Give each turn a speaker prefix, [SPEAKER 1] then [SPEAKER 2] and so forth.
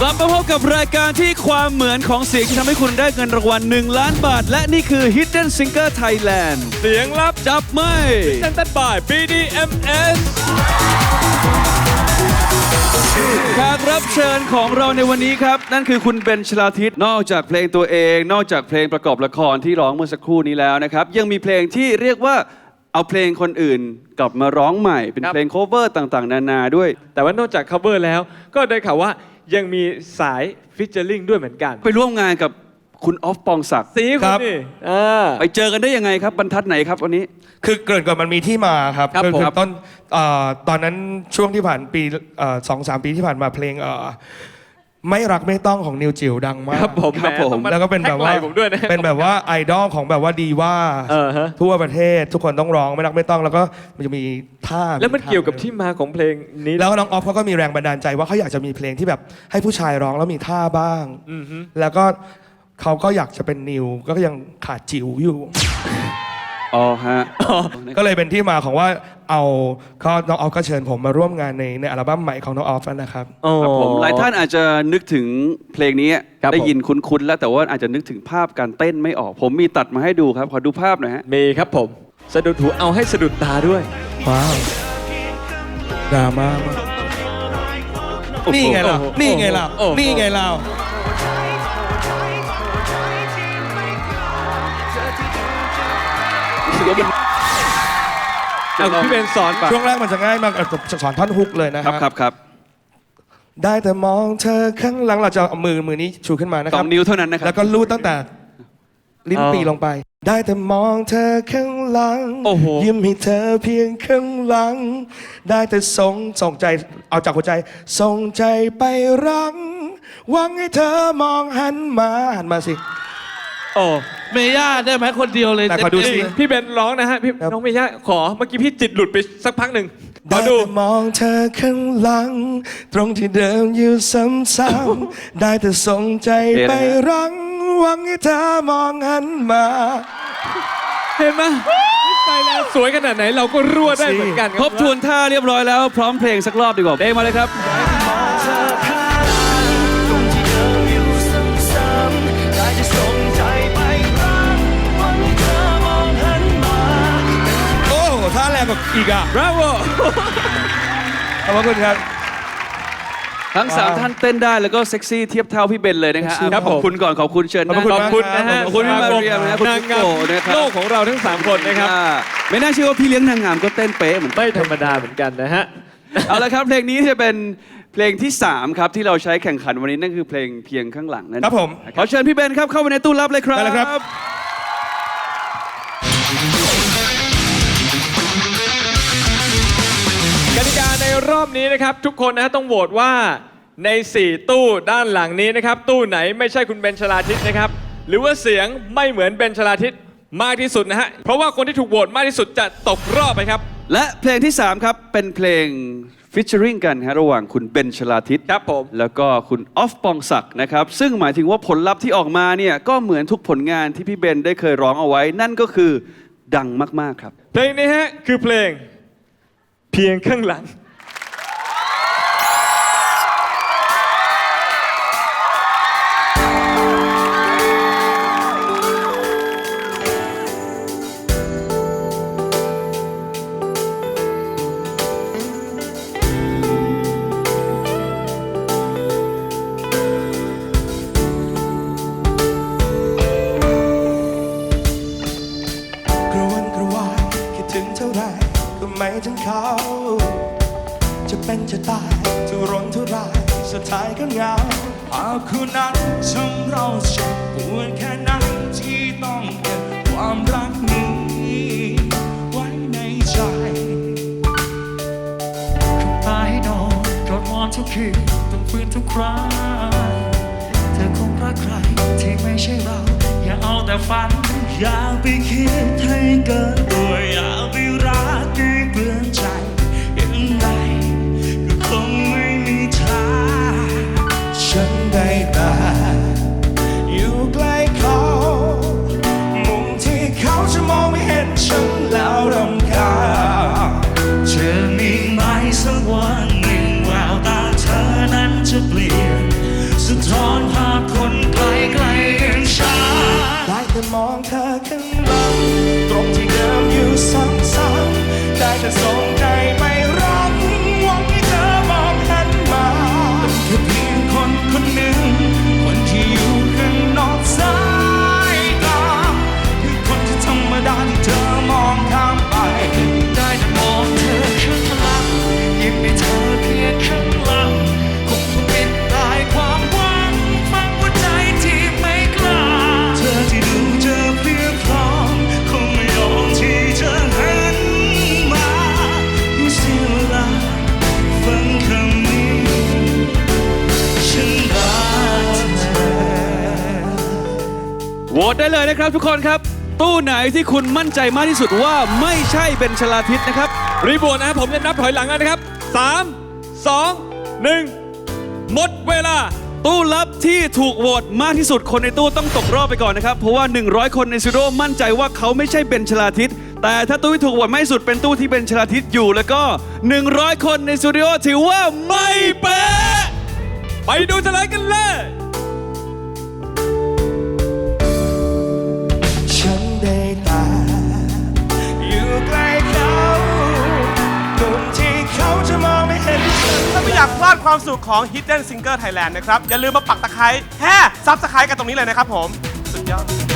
[SPEAKER 1] กับรายการที่ความเหมือนของเสียงที่ทำให้คุณได้เงินรางวัล1ล้านบาท และนี่คือ Hidden Singer Thailand
[SPEAKER 2] เสียงลับ
[SPEAKER 1] จับไม่
[SPEAKER 2] เต้นตันบ่าย BDMS
[SPEAKER 1] แขกรับเชิญของเราในวันนี้ครับ นั่นคือคุณเบนชลาทิศนอกจากเพลงตัวเอง นอกจากเพลงประกอบละครที่ร้องเมื่อสักครู่นี้แล้วนะครับ ยังมีเพลงที่เรียกว่า เอาเพลงคนอื่นกลับมาร้องใหม่ เป็น
[SPEAKER 2] ครับ
[SPEAKER 1] เพลงโคเวอร์ต่างๆ นานาด้วย
[SPEAKER 2] แต่ว่านอกจาก cover แล้ว ก็ได้ข่าวว่ายังมีสาย featuring ด้วยเหมือนกัน
[SPEAKER 1] ไปร่วมงานกับคุณออฟปองศักดิ์
[SPEAKER 2] สีคุ
[SPEAKER 3] ค
[SPEAKER 2] ณ
[SPEAKER 3] รับ
[SPEAKER 2] นี่อ่า
[SPEAKER 1] ไปเจอกันได้ยังไงครับบรรทัดไหนครับวันนี้
[SPEAKER 3] คือเกริดก่อนมันมีที่มาครับ
[SPEAKER 1] ครับ
[SPEAKER 3] คือ
[SPEAKER 1] ผม
[SPEAKER 3] คือต้นเอ่อตอนนั้นช่วงที่ผ่านปีเอ่อสองสามปีที่ผ่านมาเพลงเอ่อ ไม่รักไม่ต้องของนิวจิ๋วดังมาก
[SPEAKER 2] ครับผม
[SPEAKER 1] ครับ
[SPEAKER 2] ห
[SPEAKER 1] ผม
[SPEAKER 2] ต้องา
[SPEAKER 3] แล้วก็เป็นแบบว่า
[SPEAKER 2] ท็กไลผมด้วยนะ
[SPEAKER 3] เป็นแบบว่าไอดอลของแบบว่าดีว่า
[SPEAKER 2] เออฮะ
[SPEAKER 3] ทั่วประเทศทุกคนต้องร้องไม่รักไม่ต้องแล้วก็มันจะมีท่า
[SPEAKER 2] แล้วมันเกี่ยวกับที่มาของเพลงนี้
[SPEAKER 3] แล้วน้องออฟเขาก็มีแรงบันดาลใจว่าเขาอยากจะมีเพลงที่แบบให้ผู้ชายร้องแล้วมีท่าบ้าง
[SPEAKER 2] อือฮึ
[SPEAKER 3] แล้วก็เขาก็อยากจะเป็นนิวก็ยังขาดจิ๋วอยู่
[SPEAKER 1] อ๋อฮะ
[SPEAKER 3] ก็เลยเป็นที่มาของว่าเอาก็น้องออฟก็เชิญผมมาร่วมงานในในอัลบั้มใหม่ของน้องออฟนะครับ
[SPEAKER 2] อ๋อ
[SPEAKER 1] ครับผมหลายท่านอาจจะนึกถึงเพลงนี้
[SPEAKER 2] ครับ
[SPEAKER 1] ได้
[SPEAKER 2] ผม
[SPEAKER 1] ยินคุ้นๆแล้วแต่ว่าอาจจะนึกถึงภาพการเต้นไม่ออก ผมมีตัดมาให้ดูครับ ขอดูภาพหน่อยฮะ
[SPEAKER 2] มีครับผม สะดุดหูเอาให้สะดุดตาด้วย
[SPEAKER 3] ว้าวดราม่ามากนี่ไงล่ะ
[SPEAKER 2] โอ้โห
[SPEAKER 3] นี่ไงล่ะ
[SPEAKER 2] โอ้โห
[SPEAKER 3] นี่ไง เรา
[SPEAKER 2] เอาพี่เบนสอนป่ะ
[SPEAKER 3] ช่วงแรกมันจะง่ายมากเอ่อจะสอนท่อนฮุกเลยนะ
[SPEAKER 1] ค
[SPEAKER 3] ค
[SPEAKER 1] รั
[SPEAKER 3] รั
[SPEAKER 1] บบครับครับ
[SPEAKER 3] ได้แต่มองเธอข้างหลังเราจะเอามือมือนี้ชูขึ้นมานะ
[SPEAKER 1] ส
[SPEAKER 3] ค
[SPEAKER 1] อ
[SPEAKER 3] รับ
[SPEAKER 1] งนิ้วเท่านั้นนะค
[SPEAKER 3] แล้
[SPEAKER 1] รับ
[SPEAKER 3] วก็ลูดตั้งแต่ลิ้น
[SPEAKER 2] อ๋อ
[SPEAKER 3] ปีลงไป ได้แต่มองเธอข้างหลัง
[SPEAKER 2] โอ้โห
[SPEAKER 3] ยิ้มให้เธอเพียงข้างหลัง ได้แต่ส่งส่งใจเอาจากหัวใจ ส่งใจไปรังหวังให้เธอมองหันมาหันมาสิ
[SPEAKER 2] โอ้
[SPEAKER 4] เมย่าได้ไหมคนเดียวเลย
[SPEAKER 3] ไหนขอดูสิ
[SPEAKER 2] พี่เบนร้องนะฮะพี่
[SPEAKER 3] ครับ
[SPEAKER 2] น้องเมย่าขอเมื่อกี้พี่จิตหลุดไปสักพักหนึ่งขอ
[SPEAKER 3] ได้
[SPEAKER 2] ดู
[SPEAKER 3] แต่มองเธอข้างหลัง ตรงที่เดิมอยู่ซ้ำๆ ได้แต่ส่งใจไปรังหวังให้เธอมองหันมา
[SPEAKER 2] เห็นไหมไปแล้วสวยขนาดไหนเราก็รั่วได้เหมือนกัน
[SPEAKER 1] ครบทวนท่าเรียบร้อยแล้ว พร้อมเพลงสักรอบดีกว่าเพลงมาเลยครับ
[SPEAKER 3] โอีกอะ
[SPEAKER 2] บราโว
[SPEAKER 3] ขอบคุณครับ
[SPEAKER 1] ทั้งสาม
[SPEAKER 3] ว้าว
[SPEAKER 1] ท่านเต้นได้แล้วก็เซ็กซี่เทียบเท่าพี่เบนเลยนะครับ
[SPEAKER 3] เซ็กซี่
[SPEAKER 1] อะขอบคุณก่อนขอบคุณเชิญ
[SPEAKER 3] ขอบคุณ
[SPEAKER 1] นะ
[SPEAKER 2] ขอบคุณนะฮะ
[SPEAKER 1] ขอบคุณพี่มาเรียมนะคุณ
[SPEAKER 2] นาง
[SPEAKER 1] กุ๊ก
[SPEAKER 2] งาม
[SPEAKER 1] โกนะครับ
[SPEAKER 2] โลกของเราทั้ง 3 คนนะครับ
[SPEAKER 1] อ่าไม่น่าเชื่อว่าพี่เลี้ยงนางงามก็เต้นเป๊ะเหมือนกัน
[SPEAKER 2] ไม่ธรรมดาเหมือนกันนะฮะ
[SPEAKER 1] เอาละครับเพลงนี้จะเป็นเพลงที่ 3 ครับที่เราใช้แข่งขันวันนี้นั่นคือเพลงเพียงข้างหลังนั่น
[SPEAKER 3] ครับผม
[SPEAKER 1] ขอเชิญพี่เบนครับเข้าไปในตู้รับเลยครับ
[SPEAKER 3] ได้เลยครับ
[SPEAKER 2] รอบนี้นะครับ ทุกคนนะฮะต้องโหวตว่าใน 4 ตู้ด้านหลังนี้นะครับ ตู้ไหนไม่ใช่คุณเบนชลาทิศนะครับ หรือว่าเสียงไม่เหมือนเบนชลาทิศมากที่สุดนะฮะ เพราะว่าคนที่ถูกโหวตมากที่สุดจะตกรอบไปครับ
[SPEAKER 1] และเพลงที่ 3 ครับ เป็นเพลงฟิชเชอริงกันฮะระหว่างคุณเบนชลาทิศ
[SPEAKER 2] ครับผม
[SPEAKER 1] แล้วก็คุณออฟปองศักดิ์นะครับ ซึ่งหมายถึงว่าผลลัพธ์ที่ออกมาเนี่ย ก็เหมือนทุกผลงานที่พี่เบนได้เคยร้องเอาไว้ นั่นก็คือดังมาก ๆ ครับ
[SPEAKER 2] เพลงนี้ฮะคือเพลงเพียงข้างหลัง
[SPEAKER 3] ถึงเขา จะเป็นจะตายทุรนทุรายสุดท้ายก็เหงาหากคุณนั้นทำเราเจ็บปวดแค่นั้นที่ต้องเก็บความรักนี้ไว้ในใจ
[SPEAKER 5] ตายให้นอนกอดหมอนทุกคืนต้องฟื้นทุกครั้งเธอคงรักใครที่ไม่ใช่เรา ฝัน อยากไปคิดให้เกินตัวอยากไป
[SPEAKER 3] รักให้เป
[SPEAKER 5] ลือนใจ
[SPEAKER 3] หว
[SPEAKER 1] ตได้เลยนะครับทุกคนครับ ตู้ไหนที่คุณมั่นใจมากที่สุดว่าไม่ใช่เบนชลาทิศนะครับ
[SPEAKER 2] รีบโหวตนะครับผมจะนับถอยหลังกันนะครับ 3 2 1 หมดเวลา
[SPEAKER 1] ตู้ลับที่ถูกโหวตมากที่สุดคนในตู้ต้องตกรอบไปก่อนนะครับ เพราะว่า 100 คนในสตูดิโอมั่นใจว่าเขาไม่ใช่เบนชลาทิศแต่ถ้าตู้ที่ถูกโหวตมากที่สุดเป็นตู้ที่เบนชลาทิศอยู่แล้วก็ 100 คนในสตูดิโอถือว่าไม่เป๊ะ
[SPEAKER 2] ไปดูเฉลยกันเลย
[SPEAKER 3] ที่เขาจะมองไม่เห็นฉัน
[SPEAKER 6] ถ้าไม่อยากพลาดความสุขของ Hidden Singer Thailand นะครับ อย่าลืมมาปักตะไคร้แฮ่ซับสไครต์กันตรงนี้เลยนะครับผม สุดยอด